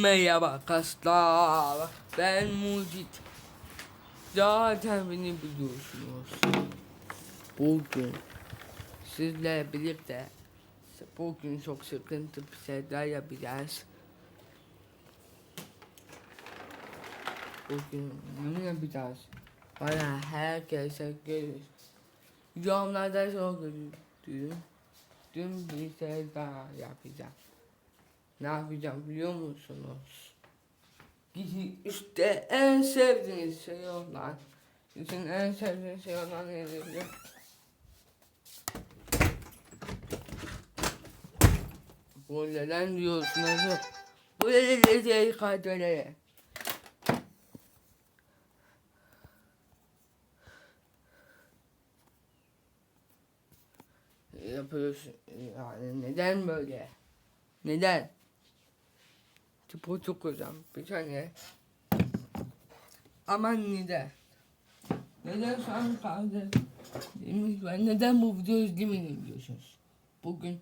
Merhaba arkadaşlar. Ben Mucit. Zaten beni biliyorsunuz. Bugün sizlerle birlikte bugün çok sıkıntı bir şeyler yapacağız. Bugün ne yapacağız? Bana herkese görür. Yorumlarda çok görüldüm. Dün bir şey daha yapacağım. Ne yapacağım biliyor musunuz? Gidin işte en sevdiğiniz şey olan. Sizin en sevdiğiniz şey olan nedir? Bu neden diyorsunuz? Bu neden şey kadere? Yapıyorsun. Yani neden böyle? Neden? Hocam. Bir saniye. Aman neden? Neden şu an kaldı? Ben neden bu videoyu izlemedim diyorsunuz. Bugün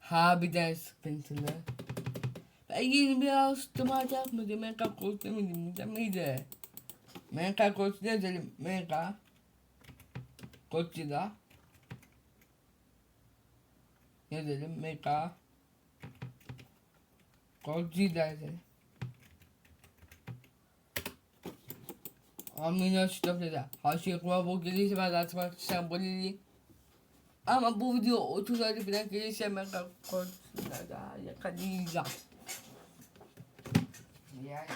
harbiden sıkıntılı. Ben yeni bir alıştırma yapmadım. Ben kakos demedim. Demeydi. Ben kakos yazalım. Mega. Godzilla. Yazalım. Mega. Godzilla yazalım. Amina stopla. Haşi kuma bu gelirse ben atmak bunu Ama bu video 30 ayda falan gelirse ben korkusuna da yakalayacağım. Yani.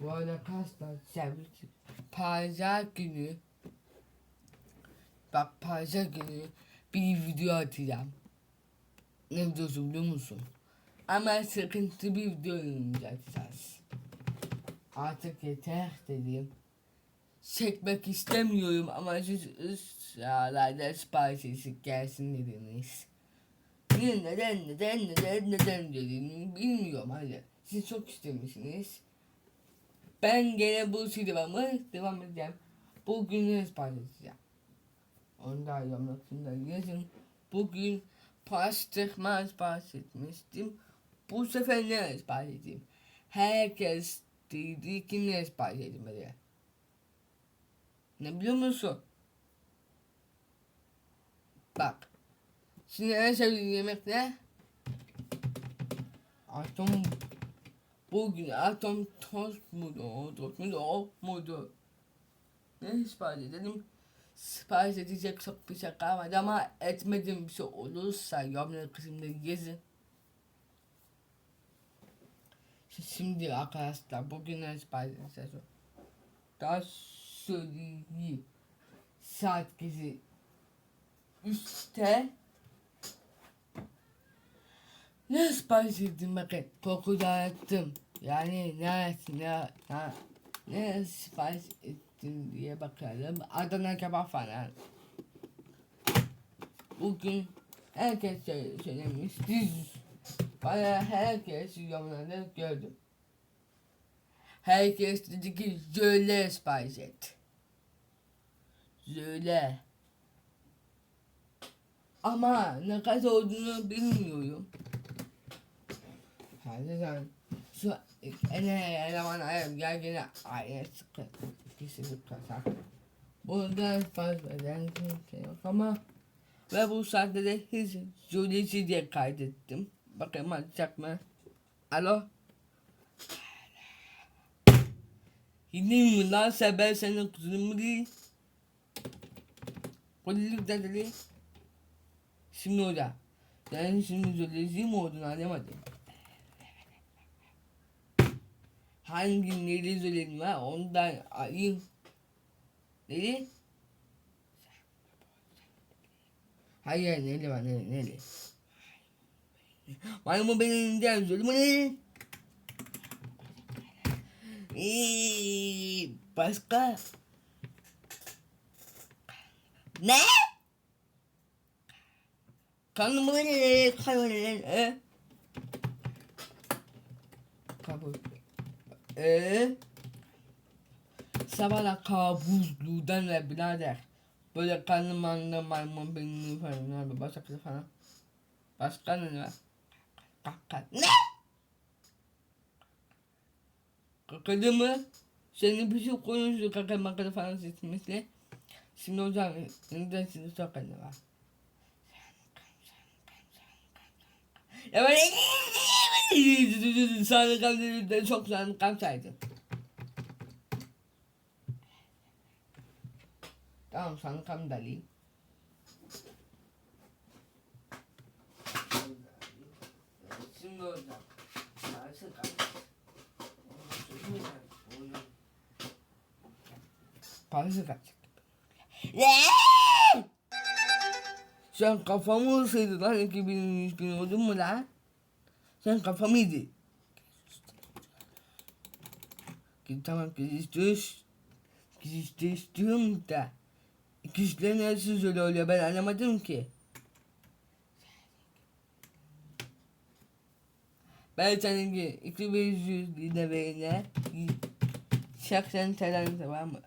Bu arada arkadaşlar servis pazar günü bak pazar günü bir video atacağım. Ne videosu biliyor musun? Ama sıkıntı bir video yayınlayacağız. Artık yeter dedim. Çekmek istemiyorum ama siz ısrarlarda sipariş gelsin dediniz. Niye neden neden neden neden dediğini bilmiyorum hadi. Siz çok istemişsiniz. Ben gene bu devamı devam edeceğim. Bugün edeceğim. Onu da yorumlatımda yazın. Bugün pastırma sipariş etmiştim. Bu sefer ne sipariş edeyim? Herkes dedi ki ne sipariş edeyim böyle. Ne biliyor musun? Bak. Şimdi en sevdiğim yemek ne? Atom Bugün atom tost muydu? Tost muydu? O muydu? Ne sipariş edelim? Sipariş edecek çok bir şey kalmadı ama etmediğim bir şey olursa yorumlar kısmında yazın. Şimdi arkadaşlar bugün ne sipariş edeceğiz? Daha söyleyeyim. Saat gezi üstte ne sipariş ettim bakın koku dağıttım. Yani ne ne ne sipariş ettim diye bakalım. Adana kebap falan. Bugün herkes söyle- söylemiş. Siz bana herkes yorumlarda gördüm. Herkes dedi ki söyle sipariş et. Söyle. Ama ne kadar olduğunu bilmiyorum. Hadi sen şu ene eleman ayım gel gene aynı sıkı ikisi sıkı Buradan fazla şey yok ama ve bu saatte de hiç söyleyişi diye kaydettim. Bakayım açacak mı? Alo? Yine mi lan sen ben senin kuzun mu değil? Kulluk da dedi. Şimdi orada. Sen şimdi söyleyişi mi olduğunu anlamadım. Hangi neli söyledim var ondan alayım. Neli? Hayır neli var neli neli. Maymun benim elimden söyledim? Eee, başka? Ne? Kanımı ne? Kanımı ne? Kabul. Ee? Sabahlar kabuzluğundan ve birader. Böyle karnım ağrında maymun beynini falan abi bacaklı falan. Başka ne var? Kaka. Ne? Kakadı mı? Senin bir şey konuşuyor kaka makara falan seçmesi. Şimdi hocam önümde sizi çok var. Ya böyle sana kamçaydı çok sana kamçaydı. Tamam sana kam dali. Şimdi hocam. Nasıl kam? Parası kaç? Sen kafamı ısırdın lan 2000 3000 oldun mu lan? Sen kafamı yedin. Ki tamam kız istiyoruz. Kız iste istiyorum da. Kızlar nasıl öyle oluyor ben anlamadım ki. Ben senin ki 2500 lira verene 80 TL tamam mı?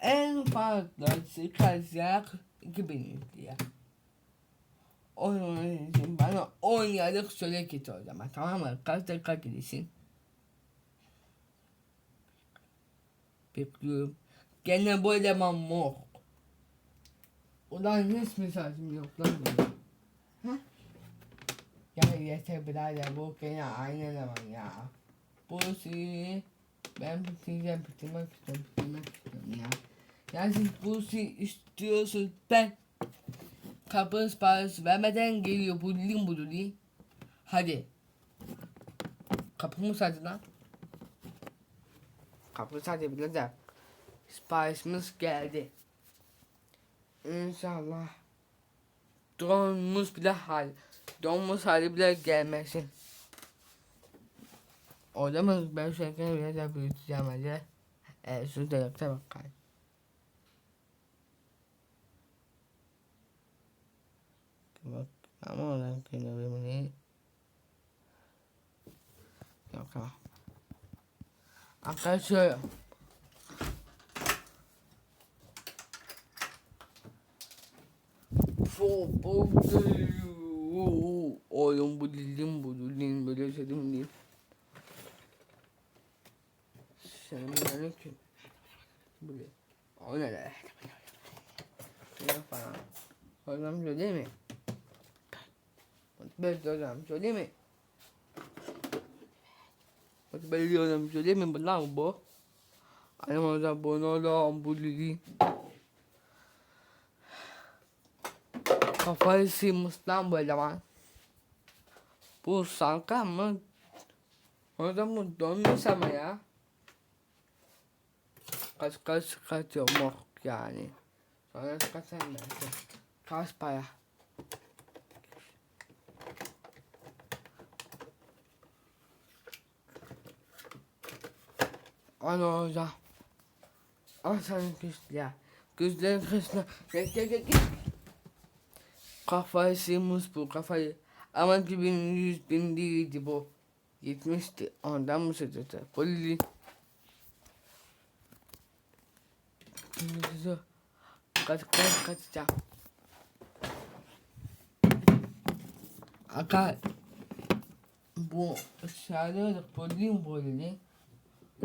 En fazla çıkacak 2000 lira. Onun için bana 10 liralık söyle git o zaman tamam mı? Kaç dakika gidesin? Bekliyorum. Gene bu eleman mor. Ulan hiç mesajım yok lan benim. Heh. Ya yeter birader bu gene aynı eleman ya. Bu şeyi ben bitireceğim bitirmek istiyorum bitirmek istiyorum ya. Yani siz bu şeyi istiyorsunuz ben kapı siparişi vermeden geliyor bu lim bu lim. Hadi. Kapımı sadece lan. Kapı sadece birader. Siparişimiz geldi. İnşallah. Donmuş bile hal. Donmuş hali bile gelmesin. O zaman ben şeker biraz daha büyüteceğim hadi. Evet şu da yoksa bakalım. Bak ama oradan kıyım Yok tamam. Arkadaşlar Çok geliyor. Oğlum bu dilim bu dilim böyle sedim değil. Selamünaleyküm. Böyle. O ne de? Ne falan. Hocam söyleyeyim mi? Hocam söyleyeyim mi? Ben hocam söyleyeyim mi? Lan bu. Annem hocam bu ne olan bu dilim. Kafayı sıymış lan bu eleman. Bu sanka mı? Orada mı donmuş ama ya. Kaç kaç kaç yok yani. Sonra kaç sen Kaç para? Ana hocam. Al sana güçlü ya. Güçlerin kışla. Gel. Kafayı sıymış bu kafayı. Ama 2100 bin değildi bu. Gitmişti. Ondan mı söyledi? Poli. Kaç kaç kaçacağım. Aka bu şarjı poli poli.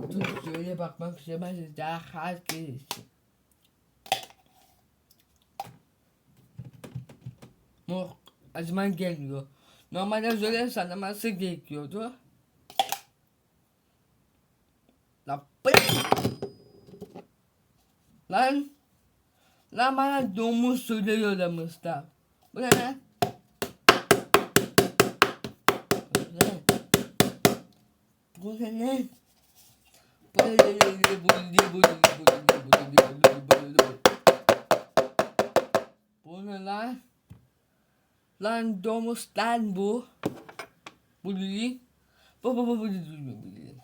Dur şöyle bakmak istemez daha hard gelirsin. Mor acıman gelmiyor. Normalde öyle sanılması gerekiyordu. Lan Lan Lan bana domuz söylüyor lan? Ne? Bu ne lan? Bu ne lan? Bu ne lan? Lan domuz lan bu. Bu değil. Bu bu bu bu değil.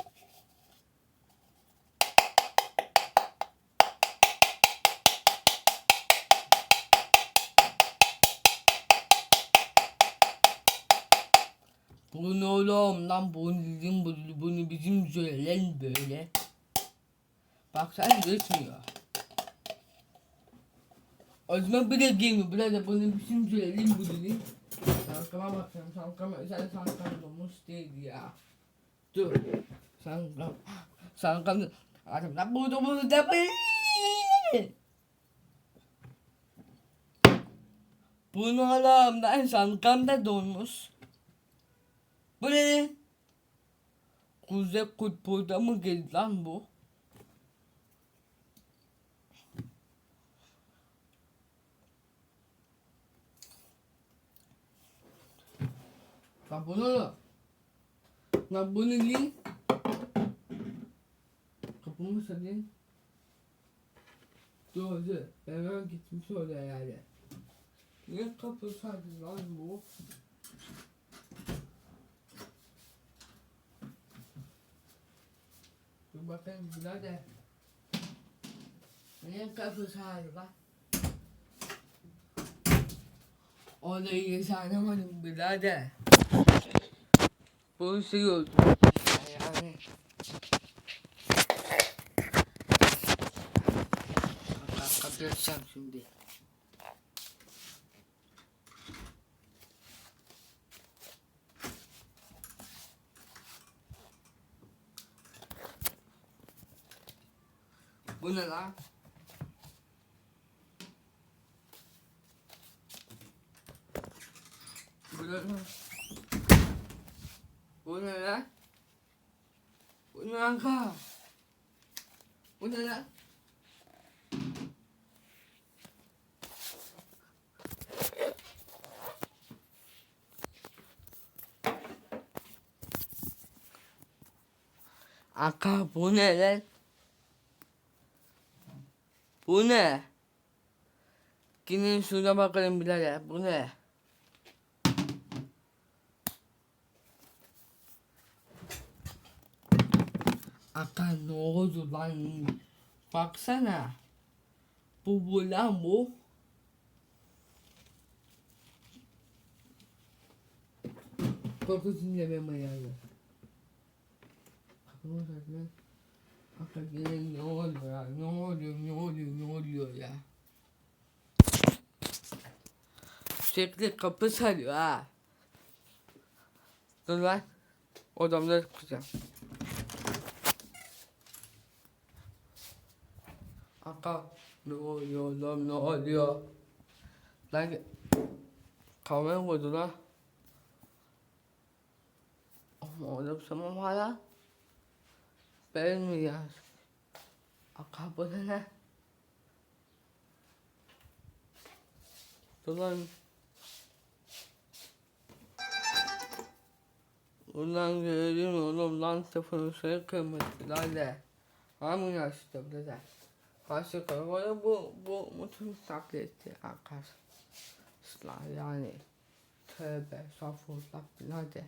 Bu ne oğlum lan bu bizim bu bunu bizim söylen böyle. Bak sen geçmiyor. O zaman bile girmiyor. Bile de bunu bizim söyleyelim bu dili. Sankama bakıyorum. Sankama sen sankam olmuş değil ya. Dur. Sankam. Sankam. Adamlar burada burada böyle. Bunu alamdan sankamda donmuş. Bu ne? Kuzey kutbuda mı geldi lan bu? Lan bunu Lan bunu değil. Kapımı dur. Ben hemen gitmiş oraya yani. Niye kapı sadin lan bu? Dur bakayım birader. Niye kapı sadin lan? Orayı yaşanamadım birader. Şey oldu. Yani. Bak kapatacağım şimdi. Bu ne lan? Bu ne lan? Bu ne lan? Bu ne lan ka? Bu ne lan? Aka bu ne lan? Bu ne? Gidin şuna bakalım birader. Bu ne? Aka ne oldu lan? Baksana. Bu bu lan bu. Kokusunu yemem ayağını. Kapımı zaten. Aka gelin ne oluyor ya? Ne oluyor? Ne oluyor? Ne oluyor ya? Sürekli kapı sarıyor ha. Dur lan. Odamda tutacağım. Aka ne oluyor lan ne oluyor? Lan kamera vurdu lan. Ama orada tamam hala. Ben mi ya? Aka bu ne? Dur lan. Ulan gördüm oğlum lan sıfırı şey kırmızı lan de. Hangi yaşta burada? Karşı karakola bu bu mutluluk taklidi arkadaşlar yani. Tövbe estağfurullah birader.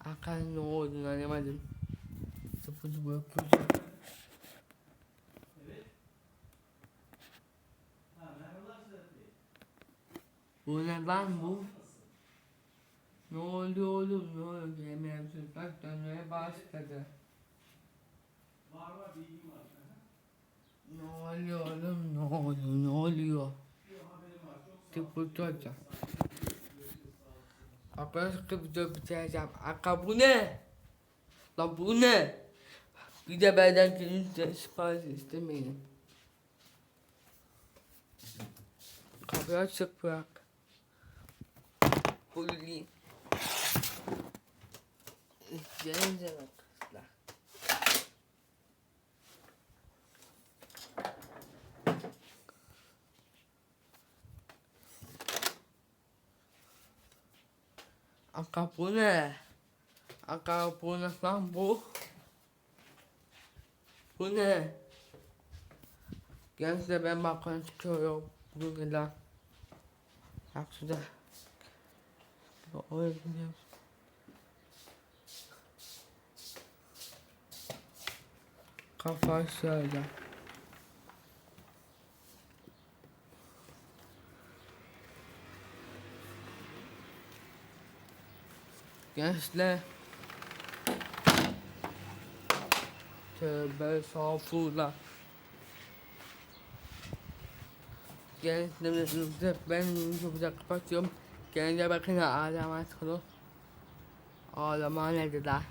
Akan ne oldu anlamadım. Sıfır bırakıyorsun. Bu ne lan bu? Ne oldu oğlum ne oldu mevzular dönmeye başladı. Ne oluyor oğlum ne oluyor ne oluyor? Tıpkı hocam. Arkadaşlar video bitireceğim. Aka bu ne? Lan bu ne? Bir de benden gelince sipariş istemeyin. Kapıyı açık bırak. Bullayayım. Gelince arkadaşlar. Aka bu ne? Aka bu ne lan bu? Bu ne? Gençler ben bakın çıkıyorum. Bu ne lan? Bak şurada. Oraya Kafa şöyle. Gençler. Tövbe estağfurullah. Gençler ben çok güzel kapatıyorum. Kendinize bakın ağlama tıklı. Ağlama nedir la?